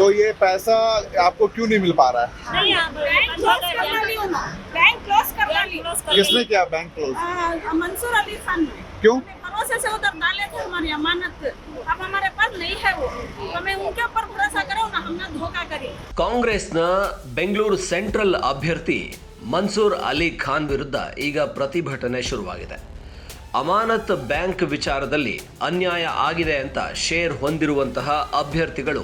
तो ये पैसा आपको क्यों नहीं मिल पा रहा है नहीं आप बैंक क्लोज करना ली हूँ ना बैंक क्लोज करना ली किसने किया बैंक क्लोज आ, मंसूर अली खान ने क्यों हमें भरोसे से उधर डाले थे हमारी अमानत अब हमारे पास नहीं है वो तो हमें उनके ऊपर भरोसा करो ना हमने धोखा करी ಕಾಂಗ್ರೆಸ್ನ ಬೆಂಗಳೂರು ಸೆಂಟ್ರಲ್ ಅಭ್ಯರ್ಥಿ ಮನ್ಸೂರ್ ಅಲಿ ಖಾನ್ ವಿರುದ್ಧ ಈಗ ಪ್ರತಿಭಟನೆ ಶುರುವಾಗಿದೆ ಅಮಾನತ್ ಬ್ಯಾಂಕ್ ವಿಚಾರದಲ್ಲಿ ಅನ್ಯಾಯ ಆಗಿದೆ ಅಂತ ಶೇರ್ ಹೊಂದಿರುವಂತಹ ಅಭ್ಯರ್ಥಿಗಳು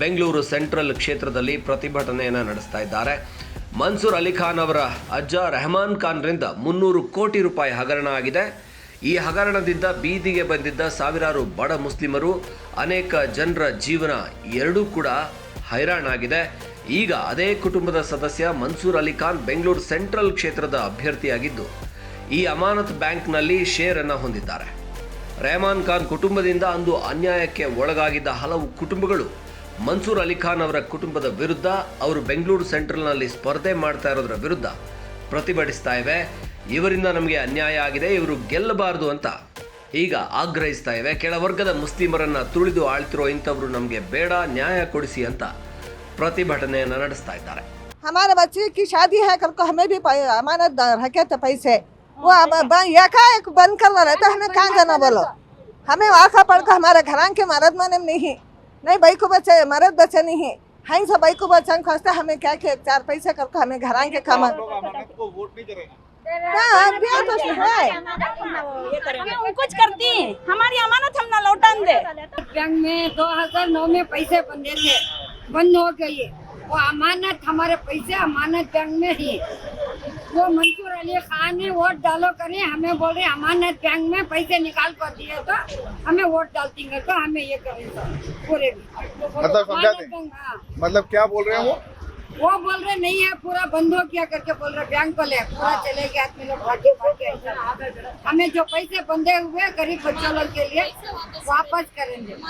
ಬೆಂಗಳೂರು ಸೆಂಟ್ರಲ್ ಕ್ಷೇತ್ರದಲ್ಲಿ ಪ್ರತಿಭಟನೆಯನ್ನು ನಡೆಸ್ತಾ ಇದ್ದಾರೆ. ಮನ್ಸೂರ್ ಅಲಿ ಖಾನ್ ಅವರ ಅಜ್ಜ ರೆಹಮಾನ್ ಖಾನ್ರಿಂದ ಮುನ್ನೂರು ಕೋಟಿ ರೂಪಾಯಿ ಹಗರಣ ಆಗಿದೆ. ಈ ಹಗರಣದಿಂದ ಬೀದಿಗೆ ಬಂದಿದ್ದ ಸಾವಿರಾರು ಬಡ ಮುಸ್ಲಿಮರು, ಅನೇಕ ಜನರ ಜೀವನ ಎರಡೂ ಕೂಡ ಹೈರಾಣಾಗಿದೆ. ಈಗ ಅದೇ ಕುಟುಂಬದ ಸದಸ್ಯ ಮನ್ಸೂರ್ ಅಲಿ ಖಾನ್ ಬೆಂಗಳೂರು ಸೆಂಟ್ರಲ್ ಕ್ಷೇತ್ರದ ಅಭ್ಯರ್ಥಿಯಾಗಿದ್ದು, ಈ ಅಮಾನತ್ ಬ್ಯಾಂಕ್ನಲ್ಲಿ ಶೇರ್ ಅನ್ನ ಹೊಂದಿದ್ದಾರೆ. ರೆಹಮಾನ್ ಖಾನ್ ಕುಟುಂಬದಿಂದ ಅಂದು ಅನ್ಯಾಯಕ್ಕೆ ಒಳಗಾಗಿದ್ದ ಹಲವು ಕುಟುಂಬಗಳು ಮನ್ಸೂರ್ ಅಲಿ ಖಾನ್ ಅವರ ಕುಟುಂಬದ ವಿರುದ್ಧ ಅವರು ಬೆಂಗಳೂರು ಸೆಂಟ್ರಲ್ನಲ್ಲಿ ಸ್ಪರ್ಧೆ ಮಾಡ್ತಾ ಇರೋದ್ರ ವಿರುದ್ಧ ಪ್ರತಿಭಟಿಸ್ತಾ ಇವೆ ಇವರಿಂದ ನಮಗೆ ಅನ್ಯಾಯ ಆಗಿದೆ ಇವರು ಗೆಲ್ಲಬಾರದು ಅಂತ ಈಗ ಆಗ್ರಹಿಸ್ತಾ ಇವೆ ಕೆಳವರ್ಗದ ಮುಸ್ಲಿಮರನ್ನ ತುಳಿದು ಆಳ್ತಿರೋ ಇಂಥವ್ರು ನಮಗೆ ಬೇಡ ನ್ಯಾಯ ಕೊಡಿಸಿ ಅಂತ ಪ್ರತಿಭಟನೆಯನ್ನು ನಡೆಸ್ತಾ ಇದ್ದಾರೆ हमारे बच्चे की शादी है कल को हमें भी पै- अमानत द- रखे थे पैसे वो अब ब- एकाएक बंद करना रहता हमें कहाँ जाना बोलो हमें आखा पड़ कर हमारे घरान के मर्द माने नहीं नहीं भाई को बच्चे मर्द बच्चे नहीं। हैं सब भाई को बच्चन खोजते हमें क्या क्या चार पैसे करके हमें घरान के कमा को हाँ, तो है। कुछ करती हैं। हमारी अमानत हम ना लौटान दे। बैंक में 2009 में पैसे बंधे थे बंद हो गए। वो अमानत हमारे पैसे अमानत बैंक में ही। वो मंसूर अली खान ने वोट डालो करे हमें बोल रहे अमानत बैंक में पैसे निकाल कर दिए तो हमें वोट डालती है तो हमें ये करें तो पूरे मतलब समझा हाँ। मतलब क्या बोल रहे हैं वो? वो बोल रहे नहीं है पूरा बंद हो गया करके बोल रहे बैंक को ले पूरा चले गए आदमी लोग भागे भागे हमें जो पैसे बंधे हुए गरीब बच्चों लोग के लिए वापस करेंगे।